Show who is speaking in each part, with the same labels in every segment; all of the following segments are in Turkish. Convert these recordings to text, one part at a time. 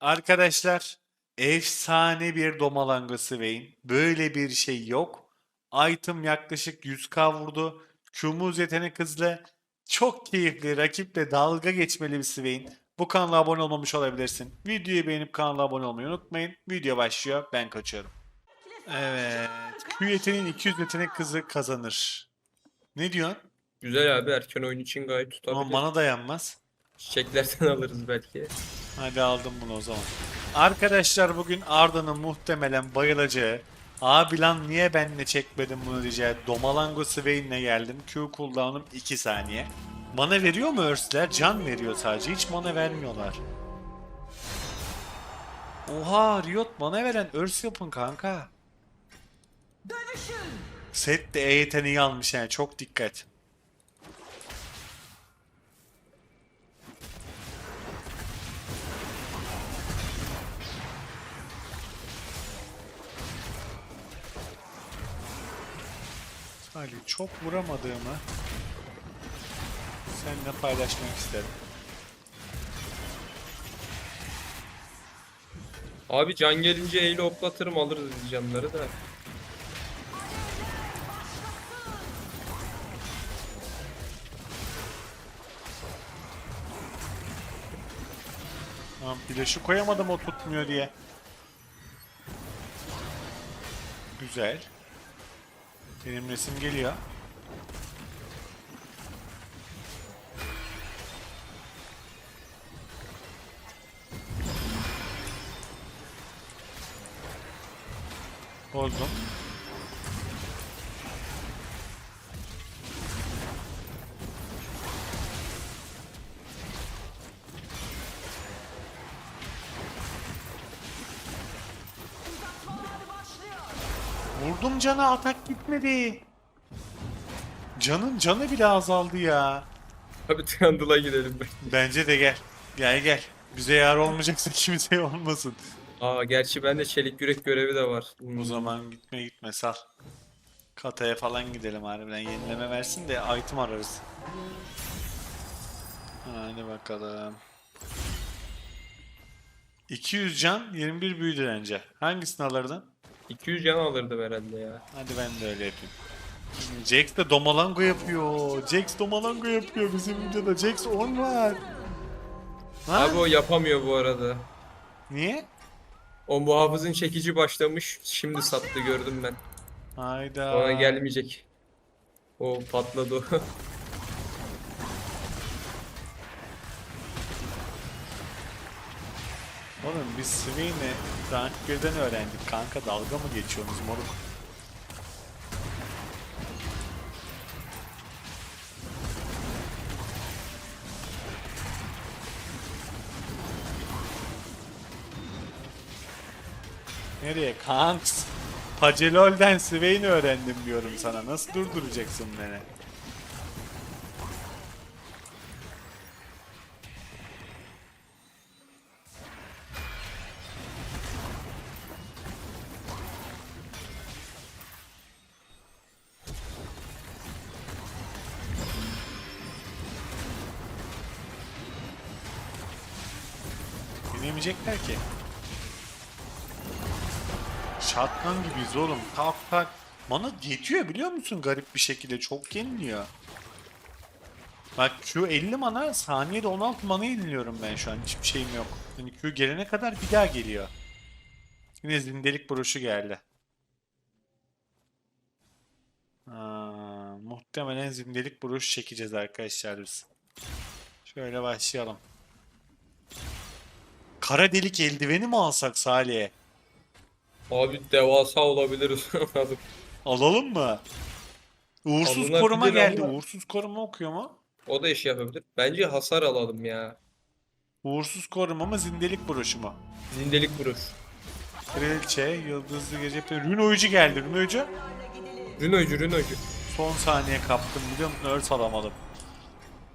Speaker 1: Arkadaşlar efsane bir Domalanga Swain. Böyle bir şey yok. Item yaklaşık 100k vurdu. Q'muz yetenek hızlı. Çok keyifli. Rakiple dalga geçmeli bir Swain. Bu kanala abone olmamış olabilirsin. Videoyu beğenip kanala abone olmayı unutmayın. Video başlıyor. Ben kaçıyorum. Evet. Q yeteneğin 200 yetenek hızı kazanır. Ne diyorsun?
Speaker 2: Güzel abi erken oyun için gayet
Speaker 1: Ama
Speaker 2: tutabilir.
Speaker 1: bana dayanmaz.
Speaker 2: Çiçeklerden alırız belki.
Speaker 1: Hadi aldım bunu o zaman. Arkadaşlar bugün Arda'nın muhtemelen bayılacağı Abi lan niye benle çekmedin bunu diyeceği Domalango Swain'le geldim. Q cooldown'um 2 saniye. Mana veriyor mu Earth'ler? Can veriyor sadece. Hiç mana vermiyorlar. Oha Riot mana veren Earth yapın kanka. Set de E yeteneği almış yani çok dikkat. Salih çok vuramadığımı seninle paylaşmak isterim.
Speaker 2: Abi can gelince eyle hoplatırım alırız canları da.
Speaker 1: Tamam flaşı koyamadım o tutmuyor diye. Güzel. Benim resim geliyor. Bozdum. Vurdum cana atak gitmedi. Canın canı bile azaldı ya.
Speaker 2: Abi Trundle'a gidelim ben.
Speaker 1: Bence de gel. Gel gel. Bize yar olmayacaksa kimseye olmasın.
Speaker 2: Aa gerçi bende çelik yürek görevi de var. Hmm.
Speaker 1: O zaman gitme gitme sal. Kataya falan gidelim harbiden. Yenileme versin de item ararız. Hadi bakalım. 200 can 21 büyü direnci. Hangisini alırdın?
Speaker 2: 200 can alırdım herhalde ya.
Speaker 1: Hadi ben de öyle yapayım. Jax de Domalango yapıyor. Jax Domalango yapıyor bizim videoda. Jax 10 var. Ha?
Speaker 2: Abi o yapamıyor bu arada.
Speaker 1: Niye?
Speaker 2: O muhafızın çekici başlamış. Şimdi sattı gördüm ben.
Speaker 1: Hayda.
Speaker 2: Ona gelmeyecek. O patladı
Speaker 1: Oğlum biz Swain'i rank 1'den öğrendik kanka dalga mı geçiyorsunuz moruk? Nereye kanks? Pacelol'den Swain'i öğrendim diyorum sana. Nasıl durduracaksın beni? Binemeyecekler ki. Shotgun gibiyiz oğlum. Tak tak. Mana yetiyor biliyor musun garip bir şekilde. Çok yeniliyor. Bak Q 50 mana, saniyede 16 mana yeniliyorum ben şu an. Hiçbir şeyim yok. Yani Q gelene kadar bir daha geliyor. Yine zindelik broşu geldi. Aa, muhtemelen zindelik broşu çekeceğiz arkadaşlar biz. Şöyle başlayalım. Kara delik eldiveni mi alsak Salih'e?
Speaker 2: Abi devasa olabiliriz.
Speaker 1: Alalım mı? Uğursuz
Speaker 2: Alınabilir
Speaker 1: koruma geldi.
Speaker 2: ama-
Speaker 1: Uğursuz koruma okuyor mu?
Speaker 2: o da iş yapabilir. Bence hasar alalım ya.
Speaker 1: Uğursuz koruma mı zindelik broşu mu?
Speaker 2: Zindelik vuruş.
Speaker 1: Kraliçe, yıldızlı gece... Rün oyucu geldi. Rün oyucu.
Speaker 2: Rünoycu rünoycu.
Speaker 1: Son saniye kaptım biliyor musun? Örs alamadım.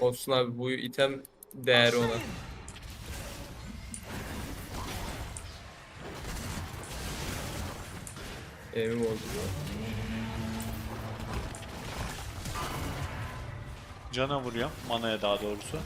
Speaker 2: Olsun abi bu item değeri olan. Evim oldu.
Speaker 1: Cana vuruyor. Manaya daha doğrusu.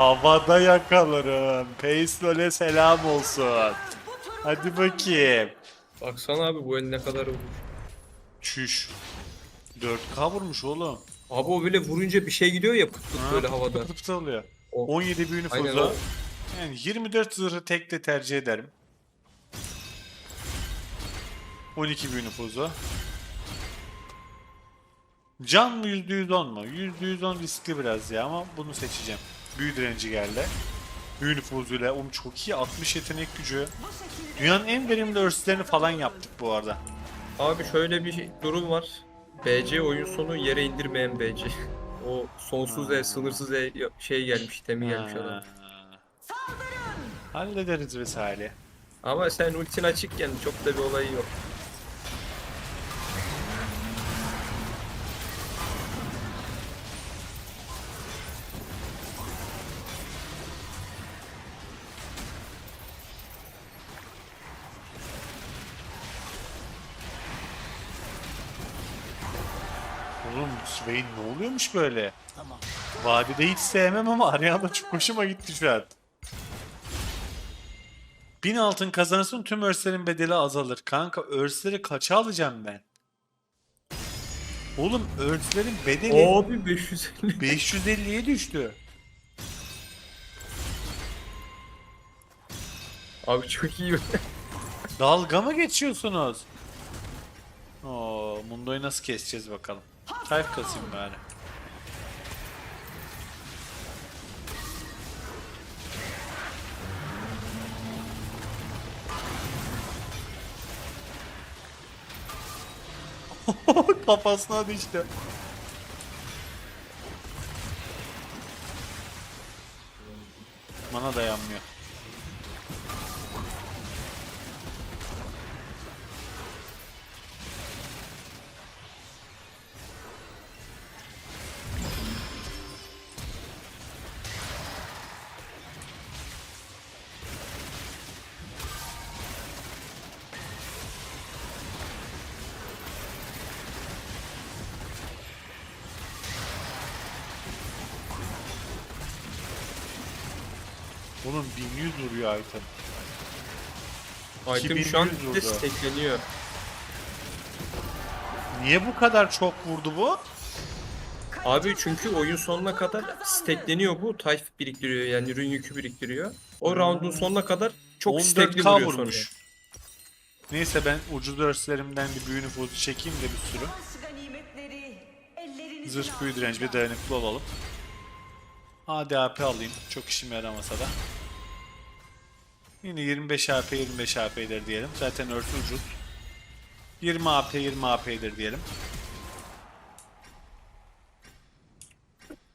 Speaker 1: Havada yakalarım. Peyslole selam olsun. Hadi bakayım.
Speaker 2: Baksana abi bu el ne kadar vurmuş.
Speaker 1: Çüş. 4K vurmuş oğlum.
Speaker 2: Abi o böyle vurunca bir şey gidiyor ya pıt pıt
Speaker 1: Ha,
Speaker 2: böyle
Speaker 1: pıt pıt
Speaker 2: havada.
Speaker 1: pıt pıt oluyor.
Speaker 2: O.
Speaker 1: 17 büyü
Speaker 2: Aynen
Speaker 1: nüfuzu.
Speaker 2: o.
Speaker 1: Yani 24 zırhı tek de tercih ederim. 12 büyü nüfuzu. Can mı %110 mu? %110 riskli biraz ya ama bunu seçeceğim. Büyü direnci geldi. Büyü nüfuzuyla um çok iyi 60 yetenek gücü. Dünyanın en verimli örslerini falan yaptık bu arada.
Speaker 2: Abi şöyle bir durum var. BC oyun sonu yere indirmeyen BC. O sonsuz E, sınırsız E şey gelmiş, temi gelmiş adam.
Speaker 1: Ha. Hallederiz vesaire.
Speaker 2: Ama sen ultin açıkken çok da bir olayı yok.
Speaker 1: Swain ne oluyormuş böyle? Vadide hiç sevmem ama Ariana çok hoşuma gitti şu an. 1000 altın kazanırsın tüm örslerin bedeli azalır. Kanka örsleri kaça alacağım ben? Oğlum örslerin bedeli
Speaker 2: Abi 550.
Speaker 1: 550'ye düştü.
Speaker 2: Abi çok iyi.
Speaker 1: Dalga mı geçiyorsunuz? Oo, Mundo'yu nasıl keseceğiz bakalım. Tayf kasayım bari. Kafasına düştü. Bunun 1100 vuruyor item.
Speaker 2: Item şu an
Speaker 1: 2100
Speaker 2: de
Speaker 1: vurdu.
Speaker 2: stackleniyor.
Speaker 1: Niye bu kadar çok vurdu bu?
Speaker 2: Abi çünkü oyun sonuna kadar stackleniyor bu. Tayf biriktiriyor yani ürün yükü biriktiriyor. O roundun sonuna kadar çok stackli
Speaker 1: 14k
Speaker 2: vuruyor
Speaker 1: vurmuş.
Speaker 2: sonra.
Speaker 1: Neyse ben ucuz örslerimden bir büyü nüfuzu çekeyim de bir sürü. Zırh büyü direnç ve dayanıklı olalım. Hadi AP alayım. Çok işime yaramasa da. Yine 25 AP 25 AP'dir diyelim. Zaten örs ucuz. 20 AP 20 AP'dir diyelim.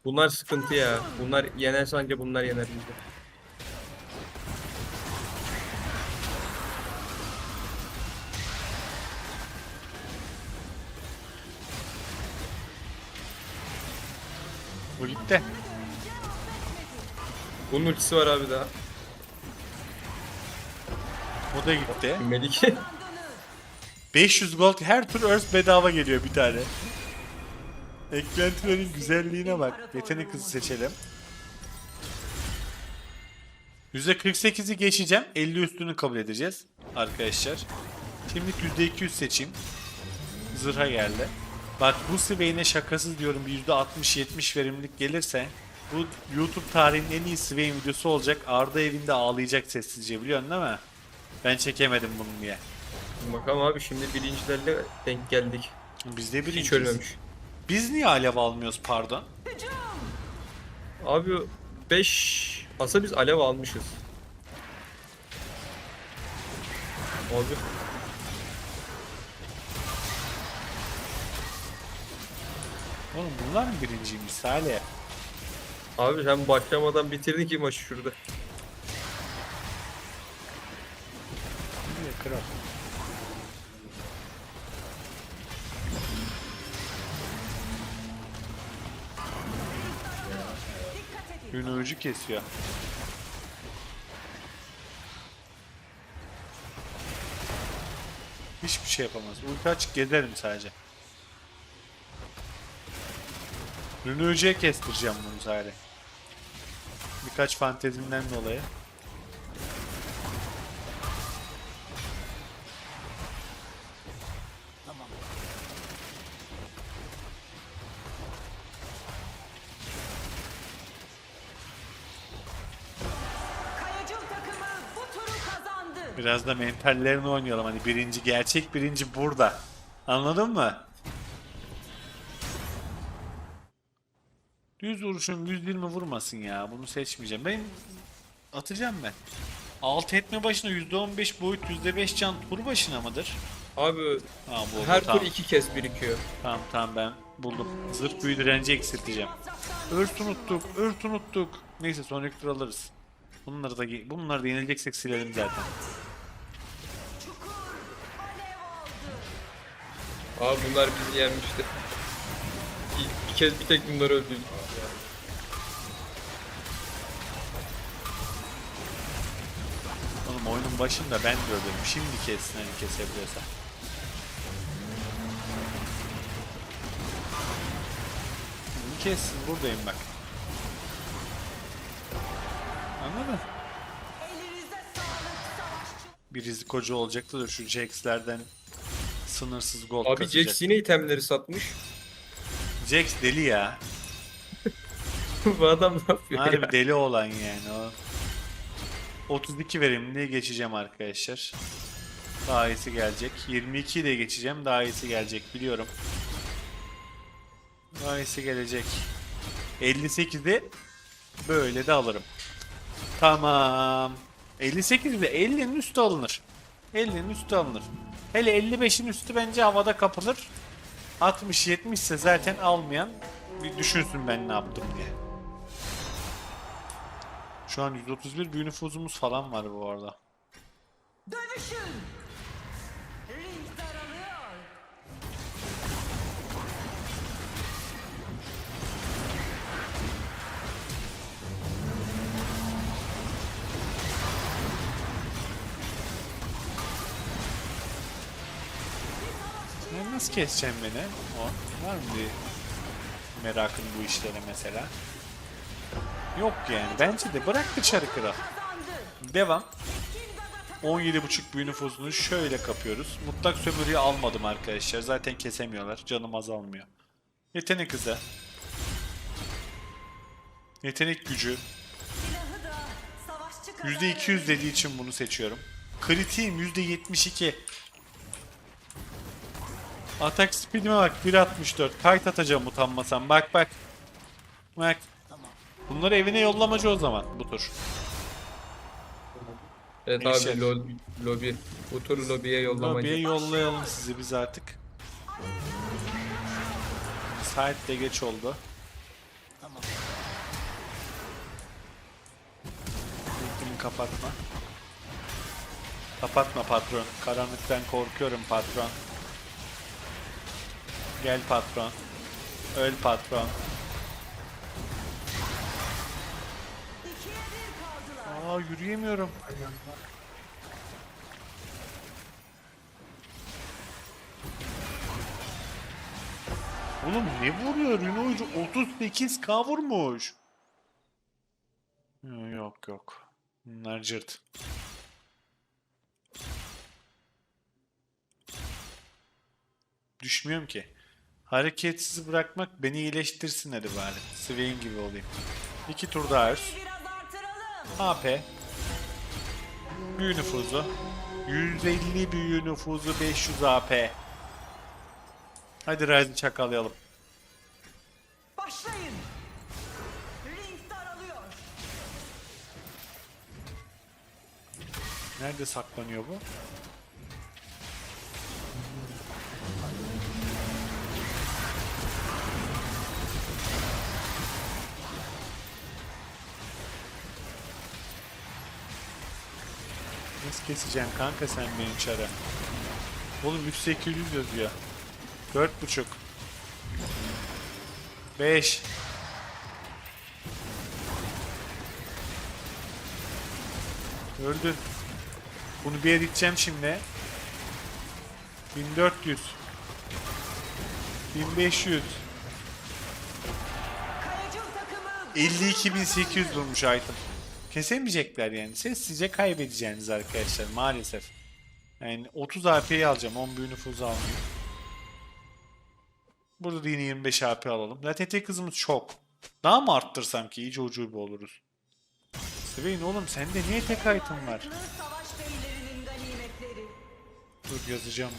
Speaker 2: Bunlar sıkıntı ya. Bunlar yener sanki bunlar yener bizi.
Speaker 1: Bu gitti.
Speaker 2: Bunun ultisi var abi daha.
Speaker 1: O da gitti.
Speaker 2: Melike.
Speaker 1: 500 gold her tur örs bedava geliyor bir tane. Eklentilerin güzelliğine bak. Yetenek hızı seçelim. %48'i geçeceğim. 50 üstünü kabul edeceğiz arkadaşlar. Şimdi %200 seçeyim. Zırha geldi. Bak bu Swain'e şakasız diyorum bir %60-70 verimlilik gelirse bu YouTube tarihinin en iyi Swain videosu olacak. Arda evinde ağlayacak sessizce biliyorsun değil mi? Ben çekemedim bunu diye.
Speaker 2: Bakalım abi şimdi birincilerle denk geldik.
Speaker 1: Biz de
Speaker 2: Hiç
Speaker 1: birinciyiz.
Speaker 2: ölmemiş.
Speaker 1: Biz niye alev almıyoruz pardon?
Speaker 2: Abi 5 aslında biz alev almışız. Abi
Speaker 1: Oğlum bunlar mı birinciymiş Salih?
Speaker 2: abi sen başlamadan bitirdin ki maçı şurada.
Speaker 1: Niye kral? Ünlücü kesiyor. Hiçbir şey yapamaz. Ulti açık gezerim sadece. Ünlücüye kestireceğim bunu sadece. Birkaç fantezimden dolayı. Biraz da mentallerini oynayalım. Hani birinci, gerçek birinci burada. Anladın mı? Düz vuruşun 120 vurmasın ya. Bunu seçmeyeceğim. Ben atacağım ben. Alt etme başına %15 boyut %5 can tur başına mıdır?
Speaker 2: Abi
Speaker 1: Ha bu
Speaker 2: her
Speaker 1: tamam.
Speaker 2: tur iki kez birikiyor.
Speaker 1: Tamam tamam ben buldum. Zırh büyü direnci eksilteceğim. Ört unuttuk, ört unuttuk. Neyse sonraki tur alırız. Bunları da bunları da yenileceksek silelim zaten.
Speaker 2: Abi bunlar bizi yenmişti. Bir, bir kez bir tek bunları öldürdük.
Speaker 1: Oğlum oyunun başında ben de öldüm. Şimdi kessin hani kesebiliyorsa. Bunu kessin buradayım bak. Anladın?
Speaker 3: Elinize sağlık savaşçı.
Speaker 1: Bir rizikocu olacaktı da şu Jax'lerden sınırsız gold
Speaker 2: Abi
Speaker 1: kasacak.
Speaker 2: Jax yine itemleri satmış.
Speaker 1: Jax deli ya.
Speaker 2: Bu adam ne yapıyor
Speaker 1: Harbi
Speaker 2: ya?
Speaker 1: deli olan yani o. 32 verimli geçeceğim arkadaşlar. Daha iyisi gelecek. 22 de geçeceğim. Daha iyisi gelecek biliyorum. Daha iyisi gelecek. 58'i böyle de alırım. Tamam. 58'de 50'nin üstü alınır. 50'nin üstü alınır. Hele 55'in üstü bence havada kapılır. 60-70 ise zaten almayan bir düşünsün ben ne yaptım diye. Şu an 131 büyü nüfuzumuz falan var bu arada.
Speaker 3: Dövüşün.
Speaker 1: Nasıl keseceğim beni? O var mı bir merakın bu işlere mesela? Yok yani. Bence de bırak dışarı kral. Devam.
Speaker 3: Kim gaza
Speaker 1: 17.5 büyü nüfuzunu şöyle kapıyoruz. Mutlak sömürüyü almadım arkadaşlar. Zaten kesemiyorlar. Canım azalmıyor. Yetenek hızı. Yetenek gücü.
Speaker 3: silahı da savaşçı kadar
Speaker 1: %200 dediği için bunu seçiyorum. Kritiğim %72. Atak speedime bak 1.64. Kayıt atacağım utanmasam. Bak bak. Bak. Bunları evine yollamacı o zaman bu tur.
Speaker 2: Evet
Speaker 1: Gençler.
Speaker 2: abi lo lobi. Bu turu lobiye yollamacı.
Speaker 1: Lobiye yollayalım sizi biz artık. Saat de geç oldu. Kapatma. Kapatma patron. Karanlıktan korkuyorum patron. Gel patron. Öl patron. Aa yürüyemiyorum. Oğlum ne vuruyor? Rino'yu 38k vurmuş. Yok yok. Bunlar cırt. Düşmüyorum ki. Hareketsiz bırakmak beni iyileştirsin hadi bari. Swain gibi olayım. İki tur daha
Speaker 3: artıralım.
Speaker 1: AP. Büyü nüfuzu. 150 büyü nüfuzu 500 AP. Hadi Ryze'ı çakalayalım.
Speaker 3: Başlayın. Ring daralıyor.
Speaker 1: Nerede saklanıyor bu? Nasıl keseceksin kanka sen benim çara? Oğlum 3800 yazıyor. 4.5 5 Öldün. Bunu bir eriteceğim şimdi. 1400 1500
Speaker 3: Kayacıl takımı
Speaker 1: 52800 vurmuş item. Kesemeyecekler yani. Sessizce kaybedeceğiniz arkadaşlar maalesef. Yani 30 AP'yi alacağım. 10 büyü nüfuzu almayayım. Burada da yine 25 AP alalım. Zaten tek hızımız çok. Daha mı arttırsam ki iyice ucube oluruz. Swain oğlum sende niye tek item var? Dur yazacağım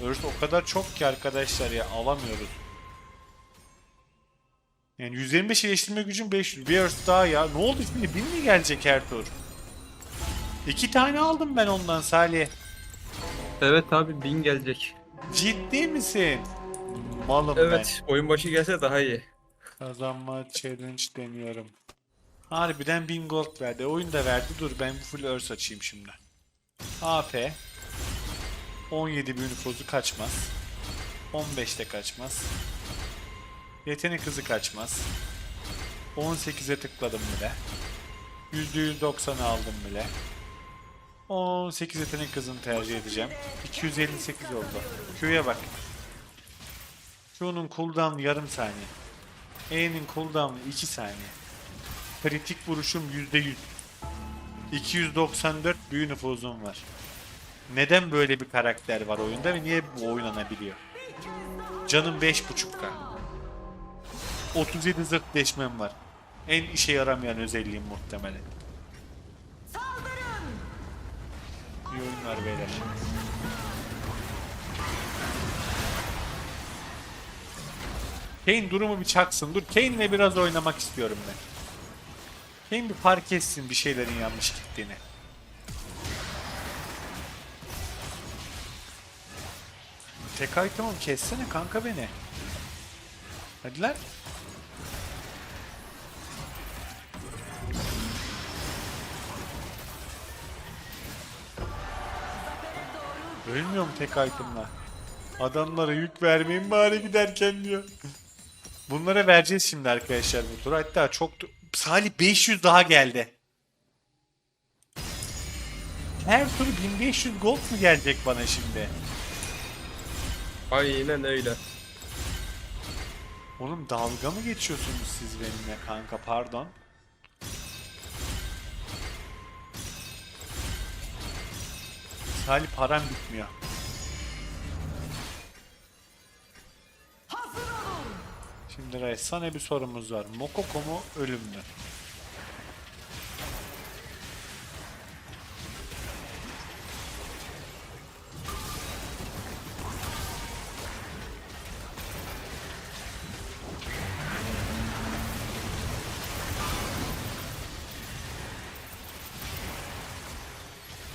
Speaker 1: bunu. Örs o kadar çok ki arkadaşlar ya alamıyoruz. Yani 125 iyileştirme gücüm 500. Bir Örs daha ya. Ne oldu şimdi? 1000 mi gelecek her tur? İki tane aldım ben ondan Salih.
Speaker 2: Evet abi 1000 gelecek.
Speaker 1: Ciddi misin? Malım
Speaker 2: Evet oyun başı gelse daha iyi.
Speaker 1: ben. Kazanma challenge deniyorum. Harbiden 1000 gold verdi. Oyun da verdi. Dur ben full Örs açayım şimdi. AP 17 büyü nüfuzu kaçmaz. 15'te kaçmaz. Yetenek hızı kaçmaz. 18'e tıkladım bile. %190'ı aldım bile. 18 yetenek hızını tercih edeceğim. 258 oldu. Q'ya bak. Q'nun cooldown'u yarım saniye. E'nin cooldown'u 2 saniye. Kritik vuruşum %100. 294 büyü nüfuzum var. Neden böyle bir karakter var oyunda ve niye bu oynanabiliyor? Canım 5.5k. 37 zırh deşmem var. En işe yaramayan özelliğim muhtemelen.
Speaker 3: Saldırın.
Speaker 1: İyi oyunlar beyler. Kane durumu bir çaksın. Dur Kane'le biraz oynamak istiyorum ben. Kane bir fark etsin bir şeylerin yanlış gittiğini. Tek item'ım kessene kanka beni. Hadi lan. Ölmüyorum tek item'la. Adamlara yük vermeyin bari giderken diyor. Bunlara vereceğiz şimdi arkadaşlar bu tur. Hatta çok... Salih 500 daha geldi. Her tur 1500 gold mu gelecek bana şimdi?
Speaker 2: Aynen öyle.
Speaker 1: Oğlum dalga mı geçiyorsunuz siz benimle kanka pardon. Salih param bitmiyor. Şimdi Reis sana bir sorumuz var. Mokoko mu ölüm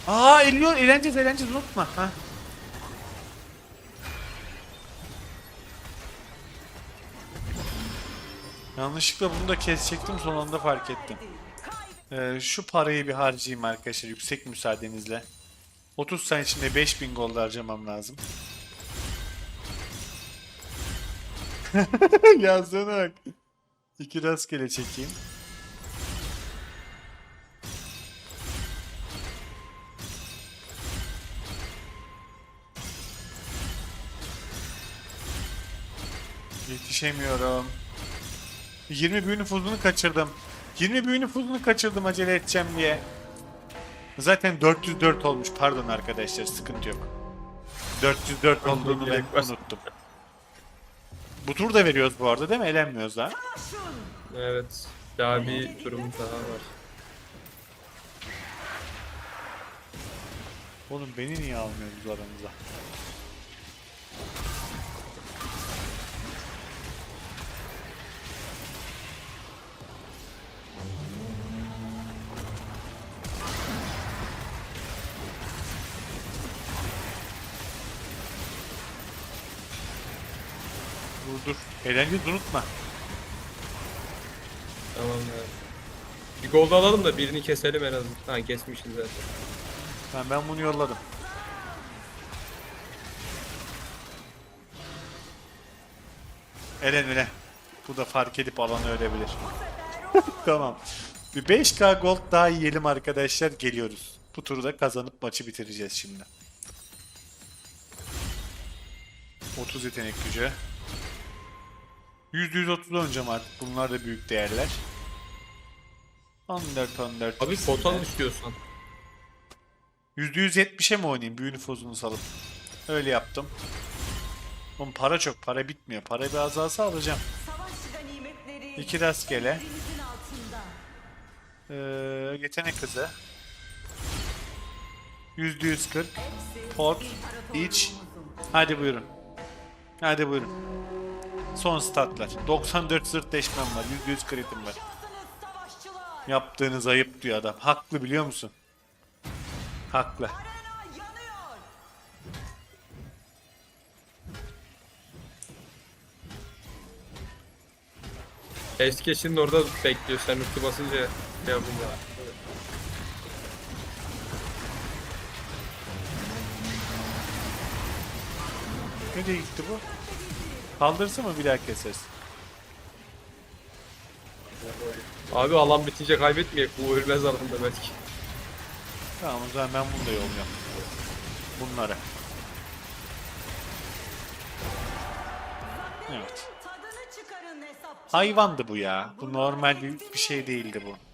Speaker 1: Aa eliyor, eğleneceğiz, eğleneceğiz unutma. Ha. Yanlışlıkla bunu da kesecektim son anda fark ettim. Ee, şu parayı bir harcayayım arkadaşlar yüksek müsaadenizle. 30 saniye içinde 5000 gol harcamam lazım. Yazdığına bak. İki rastgele çekeyim. Yetişemiyorum. 20 büyü nüfuzunu kaçırdım. 20 büyü nüfuzunu kaçırdım acele edeceğim diye. Zaten 404 olmuş. Pardon arkadaşlar sıkıntı yok. 404
Speaker 2: Pardon,
Speaker 1: olduğunu ben unuttum. Bu tur da veriyoruz bu arada değil mi? Elenmiyoruz.
Speaker 3: Savaşın.
Speaker 2: Evet. Daha bir turumuz daha var.
Speaker 1: Oğlum beni niye almıyorsunuz aranıza? Eğlenceli unutma.
Speaker 2: Tamam ya. Bir gol da alalım da birini keselim en azından. Ha kesmişiz zaten.
Speaker 1: Ben, ben bunu yolladım. Elen öyle. Bu da fark edip alanı ölebilir. tamam. Bir 5k gold daha yiyelim arkadaşlar. Geliyoruz. Bu turda kazanıp maçı bitireceğiz şimdi. 30 yetenek gücü. %130 oynayacağım artık. Bunlar da büyük değerler. 14 14.
Speaker 2: Abi potan istiyorsan.
Speaker 1: %170'e mi oynayayım büyü nüfuzunu salıp? Öyle yaptım. Oğlum para çok, para bitmiyor. Para bir azalsa alacağım. İki rastgele. Ee, yetenek hızı. %140.
Speaker 3: Hepsi
Speaker 1: Pot, iç. Hadi buyurun. Hadi buyurun. Son statlar. 94 zırt deşmem var. %100 kritim var. Yaptığınız ayıp diyor adam. Haklı biliyor musun? Haklı.
Speaker 2: Eski şimdi orada bekliyor. Sen ulti basınca şey yapınca.
Speaker 1: Nereye gitti bu? Kaldırsa mı bir daha keseriz?
Speaker 2: Abi alan bitince kaybetmeyecek. Bu ölmez alanda belki.
Speaker 1: Tamam o zaman ben bunu da yolluyorum. Bunları. Evet. Hayvandı bu ya. Bu normal bir, bir şey değildi bu.